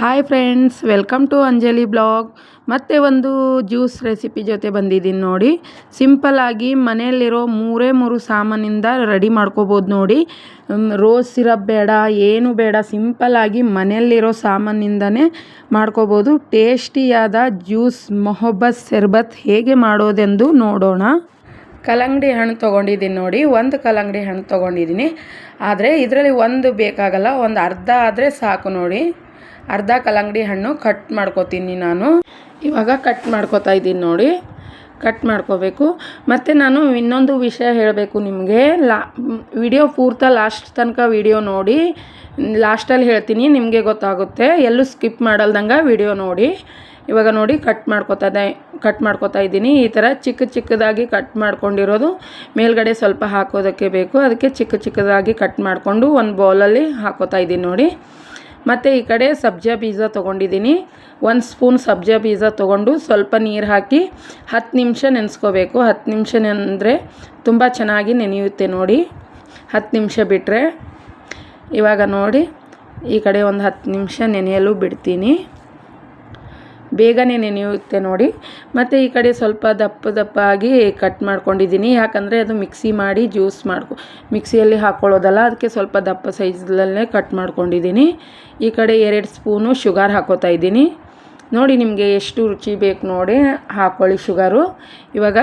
Hi friends welcome to Anjali blog ಮತ್ತೆ ಒಂದು juice recipe ಜೊತೆ ಬಂದಿದ್ದೀನಿ ನೋಡಿ. ಸಿಂಪಲ್ಲಾಗಿ ಮನೆಯಲ್ಲಿರೋ ಮೂರೇ ಮೂರು ಸಾಮಾನಿಂದ ರೆಡಿ ಮಾಡ್ಕೋಬೋದು ನೋಡಿ. ರೋಸ್ ಸಿರಪ್ ಬೇಡ, ಏನು ಬೇಡ ಸಿಂಪಲ್ಲಾಗಿ ಮನೆಯಲ್ಲಿರೋ ಸಾಮಾನಿಂದನೇ ಮಾಡ್ಕೋಬೋದು. ಟೇಸ್ಟಿಯಾದ ಜ್ಯೂಸ್ ಮೊಹಬ್ಬತ್ ಶರ್ಬತ್ ಹೇಗೆ ಮಾಡೋದೆಂದು ನೋಡೋಣ. ಕಲ್ಲಂಗಡಿ ಹಣ್ಣು ತೊಗೊಂಡಿದ್ದೀನಿ ನೋಡಿ. ಒಂದು ಕಲ್ಲಂಗಡಿ ಹಣ್ಣು ತೊಗೊಂಡಿದ್ದೀನಿ. ಆದರೆ ಇದರಲ್ಲಿ ಒಂದು ಬೇಕಾಗಲ್ಲ, ಒಂದು ಅರ್ಧ ಆದರೆ ಸಾಕು ನೋಡಿ. ಅರ್ಧ ಕಲ್ಲಂಗಡಿ ಹಣ್ಣು ಕಟ್ ಮಾಡ್ಕೋತೀನಿ ನಾನು. ಇವಾಗ ಕಟ್ ಮಾಡ್ಕೋತಾ ಇದ್ದೀನಿ ನೋಡಿ. ಕಟ್ ಮಾಡ್ಕೋಬೇಕು. ಮತ್ತು ನಾನು ಇನ್ನೊಂದು ವಿಷಯ ಹೇಳಬೇಕು ನಿಮಗೆ. ಲಾ, ವಿಡಿಯೋ ಪೂರ್ತ ಲಾಸ್ಟ್ ತನಕ ವಿಡಿಯೋ ನೋಡಿ. ಲಾಸ್ಟಲ್ಲಿ ಹೇಳ್ತೀನಿ, ನಿಮಗೆ ಗೊತ್ತಾಗುತ್ತೆ. ಎಲ್ಲೂ ಸ್ಕಿಪ್ ಮಾಡಲ್ದಂಗೆ ವಿಡಿಯೋ ನೋಡಿ. ಇವಾಗ ನೋಡಿ ಕಟ್ ಮಾಡ್ಕೋತಾ ಕಟ್ ಮಾಡ್ಕೋತಾ ಇದ್ದೀನಿ. ಈ ಥರ ಚಿಕ್ಕ ಚಿಕ್ಕದಾಗಿ ಕಟ್ ಮಾಡ್ಕೊಂಡಿರೋದು. ಮೇಲ್ಗಡೆ ಸ್ವಲ್ಪ ಹಾಕೋದಕ್ಕೆ ಬೇಕು. ಅದಕ್ಕೆ ಚಿಕ್ಕ ಚಿಕ್ಕದಾಗಿ ಕಟ್ ಮಾಡಿಕೊಂಡು ಒಂದು ಬೌಲಲ್ಲಿ ಹಾಕೋತಾ ಇದ್ದೀನಿ ನೋಡಿ. ಮತ್ತು ಈ ಕಡೆ ಸಬ್ಜಾ ಬೀಜ ತೊಗೊಂಡಿದ್ದೀನಿ. ಒಂದು ಸ್ಪೂನ್ ಸಬ್ಜಾ ಬೀಜ ತೊಗೊಂಡು ಸ್ವಲ್ಪ ನೀರು ಹಾಕಿ ಹತ್ತು ನಿಮಿಷ ನೆನೆಸ್ಕೋಬೇಕು. ಹತ್ತು ನಿಮಿಷ ನೆನೆದ್ರೆ ತುಂಬ ಚೆನ್ನಾಗಿ ನೆನೆಯುತ್ತೆ ನೋಡಿ. ಹತ್ತು ನಿಮಿಷ ಬಿಟ್ಟರೆ ಇವಾಗ ನೋಡಿ, ಈ ಕಡೆ ಒಂದು ಹತ್ತು ನಿಮಿಷ ನೆನೆಯಲು ಬಿಡ್ತೀನಿ. ಬೇಗನೆ ನೆನೆಯುತ್ತೆ ನೋಡಿ. ಮತ್ತು ಈ ಕಡೆ ಸ್ವಲ್ಪ ದಪ್ಪ ದಪ್ಪ ಆಗಿ ಕಟ್ ಮಾಡ್ಕೊಂಡಿದ್ದೀನಿ. ಯಾಕಂದರೆ ಅದು ಮಿಕ್ಸಿ ಮಾಡಿ ಜ್ಯೂಸ್ ಮಾಡ್ಕೊ, ಮಿಕ್ಸಿಯಲ್ಲಿ ಹಾಕ್ಕೊಳ್ಳೋದಲ್ಲ ಅದಕ್ಕೆ ಸ್ವಲ್ಪ ದಪ್ಪ ಸೈಜಲ್ಲೇ ಕಟ್ ಮಾಡ್ಕೊಂಡಿದ್ದೀನಿ. ಈ ಕಡೆ ಎರಡು ಸ್ಪೂನು ಶುಗರ್ ಹಾಕೋತಾ ಇದ್ದೀನಿ. ನೋಡಿ ನಿಮಗೆ ಎಷ್ಟು ರುಚಿ ಬೇಕು ನೋಡಿ ಹಾಕ್ಕೊಳ್ಳಿ ಶುಗರು. ಇವಾಗ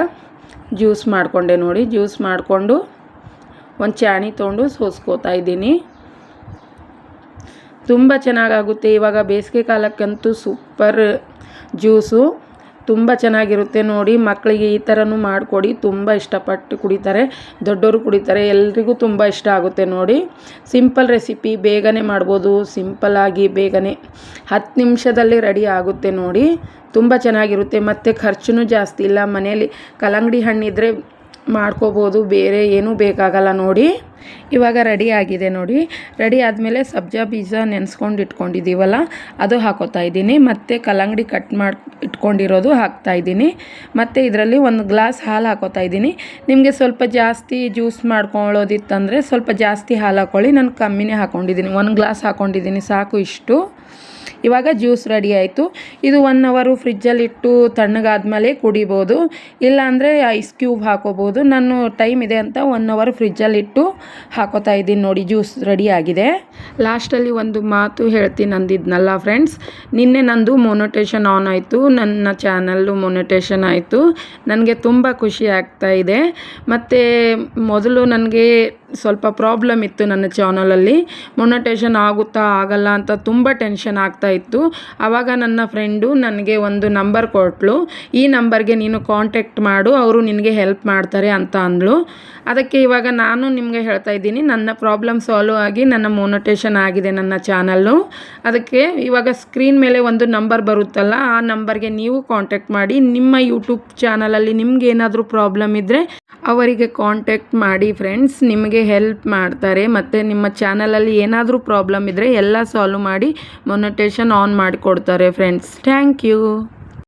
ಜ್ಯೂಸ್ ಮಾಡಿಕೊಂಡೆ ನೋಡಿ. ಜ್ಯೂಸ್ ಮಾಡಿಕೊಂಡು ಒಂದು ಚಾಣಿ ತೊಗೊಂಡು ಸೋಸ್ಕೋತಾ ಇದ್ದೀನಿ. ತುಂಬ ಚೆನ್ನಾಗಾಗುತ್ತೆ. ಇವಾಗ ಬೇಸಿಗೆ ಕಾಲಕ್ಕಂತೂ ಸೂಪರ್ ಜ್ಯೂಸು. ತುಂಬ ಚೆನ್ನಾಗಿರುತ್ತೆ ನೋಡಿ. ಮಕ್ಕಳಿಗೆ ಈ ಥರನೂ ಮಾಡಿಕೊಡಿ. ತುಂಬ ಇಷ್ಟಪಟ್ಟು ಕುಡಿತಾರೆ. ದೊಡ್ಡವರು ಕುಡಿತಾರೆ. ಎಲ್ರಿಗೂ ತುಂಬ ಇಷ್ಟ ಆಗುತ್ತೆ ನೋಡಿ. Simple recipe. ಬೇಗನೆ ಮಾಡ್ಬೋದು. ಸಿಂಪಲ್ಲಾಗಿ ಬೇಗನೆ ಹತ್ತು ನಿಮಿಷದಲ್ಲಿ ರೆಡಿ ಆಗುತ್ತೆ ನೋಡಿ. ತುಂಬ ಚೆನ್ನಾಗಿರುತ್ತೆ. ಮತ್ತು ಖರ್ಚು ಜಾಸ್ತಿ ಇಲ್ಲ. ಮನೆಯಲ್ಲಿ ಕಲ್ಲಂಗಡಿ ಹಣ್ಣಿದ್ರೆ ಮಾಡ್ಕೋಬೋದು, ಬೇರೆ ಏನೂ ಬೇಕಾಗಲ್ಲ ನೋಡಿ. ಇವಾಗ ರೆಡಿ ಆಗಿದೆ ನೋಡಿ. ರೆಡಿ ಆದಮೇಲೆ ಸಬ್ಜಾ ಬೀಜ ನೆನೆಸ್ಕೊಂಡು ಇಟ್ಕೊಂಡಿದ್ದೀವಲ್ಲ, ಅದು ಹಾಕೋತಾ ಇದ್ದೀನಿ. ಮತ್ತು ಕಲ್ಲಂಗಡಿ ಕಟ್ ಮಾಡಿ, ಇಟ್ಕೊಂಡಿರೋದು ಹಾಕ್ತಾ ಇದ್ದೀನಿ. ಮತ್ತು ಇದರಲ್ಲಿ ಒಂದು ಗ್ಲಾಸ್ ಹಾಲು ಹಾಕೋತಾ ಇದ್ದೀನಿ. ನಿಮಗೆ ಸ್ವಲ್ಪ ಜಾಸ್ತಿ ಜ್ಯೂಸ್ ಮಾಡ್ಕೊಳ್ಳೋದಿತ್ತಂದರೆ ಸ್ವಲ್ಪ ಜಾಸ್ತಿ ಹಾಲು ಹಾಕ್ಕೊಳ್ಳಿ ನಾನು ಕಮ್ಮಿನೇ ಹಾಕ್ಕೊಂಡಿದ್ದೀನಿ ಒಂದು ಗ್ಲಾಸ್ ಹಾಕ್ಕೊಂಡಿದ್ದೀನಿ ಸಾಕು ಇಷ್ಟು. ಇವಾಗ ಜ್ಯೂಸ್ ರೆಡಿ ಆಯಿತು. ಇದು ಒನ್ ಅವರು ಫ್ರಿಜ್ಜಲ್ಲಿಟ್ಟು ತಣ್ಣಗಾದ್ಮೇಲೆ ಕುಡಿಬೋದು. ಇಲ್ಲಾಂದರೆ ಐಸ್ ಕ್ಯೂಬ್ ಹಾಕೋಬೋದು. ನಾನು ಟೈಮ್ ಇದೆ ಅಂತ ಒನ್ ಅವರ್ ಫ್ರಿಜ್ಜಲ್ಲಿಟ್ಟು ಹಾಕೋತಾ ಇದ್ದೀನಿ ನೋಡಿ, ಜ್ಯೂಸ್ ರೆಡಿ ಆಗಿದೆ. ಲಾಸ್ಟಲ್ಲಿ ಒಂದು ಮಾತು ಹೇಳ್ತೀನಿ ಅಂದಿದ್ನಲ್ಲ ಫ್ರೆಂಡ್ಸ್ ನಿನ್ನೆ ನಂದು ಮೊನೊಟೇಷನ್ ಆನ್ ಆಯಿತು. ನನ್ನ ಚಾನಲ್ಲು ಮೊನೊಟೇಷನ್ ಆಯಿತು. ನನಗೆ ತುಂಬ ಖುಷಿ ಆಗ್ತಾ ಇದೆ. ಮತ್ತು ಮೊದಲು ನನಗೆ ಸ್ವಲ್ಪ ಪ್ರಾಬ್ಲಮ್ ಇತ್ತು ನನ್ನ ಚಾನಲಲ್ಲಿ ಮೊನೊಟೇಷನ್ ಆಗುತ್ತಾ ಆಗಲ್ಲ ಅಂತ ತುಂಬ ಟೆನ್ಷನ್ ಆಗ್ತಾ ಇತ್ತು. ಆವಾಗ ನನ್ನ ಫ್ರೆಂಡು ನನಗೆ ಒಂದು ನಂಬರ್ ಕೊಟ್ಟಳು ಈ ನಂಬರ್ಗೆ ನೀನು ಕಾಂಟ್ಯಾಕ್ಟ್ ಮಾಡು, ಅವರು ನಿನಗೆ ಹೆಲ್ಪ್ ಮಾಡ್ತಾರೆ ಅಂತ ಅಂದಳು. ಅದಕ್ಕೆ ಇವಾಗ ನಾನು ನಿಮಗೆ ಹೇಳ್ತಾ ಇದ್ದೀನಿ, ನನ್ನ ಪ್ರಾಬ್ಲಮ್ ಸಾಲ್ವ್ ಆಗಿ ನನ್ನ ಮೊನೊಟೇಷನ್ ಆಗಿದೆ ನನ್ನ ಚಾನಲ್ಲು ಅದಕ್ಕೆ ಇವಾಗ ಸ್ಕ್ರೀನ್ ಮೇಲೆ ಒಂದು ನಂಬರ್ ಬರುತ್ತಲ್ಲ, ಆ ನಂಬರ್ಗೆ ನೀವು ಕಾಂಟ್ಯಾಕ್ಟ್ ಮಾಡಿ, ನಿಮ್ಮ ಯೂಟ್ಯೂಬ್ ಚಾನಲಲ್ಲಿ ನಿಮ್ಗೆ ಏನಾದರೂ ಪ್ರಾಬ್ಲಮ್ ಇದ್ದರೆ ಅವರಿಗೆ ಕಾಂಟ್ಯಾಕ್ಟ್ ಮಾಡಿ ಫ್ರೆಂಡ್ಸ್ ನಿಮಗೆ ಹೆಲ್ಪ್ ಮಾಡ್ತಾರೆ. ಮತ್ತು ನಿಮ್ಮ ಚಾನಲಲ್ಲಿ ಏನಾದರೂ ಪ್ರಾಬ್ಲಮ್ ಇದ್ದರೆ ಎಲ್ಲ ಸಾಲ್ವ್ ಮಾಡಿ ಮೊನಟೇಷನ್ ಆನ್ ಮಾಡಿಕೊಡ್ತಾರೆ ಫ್ರೆಂಡ್ಸ್ ಥ್ಯಾಂಕ್ ಯು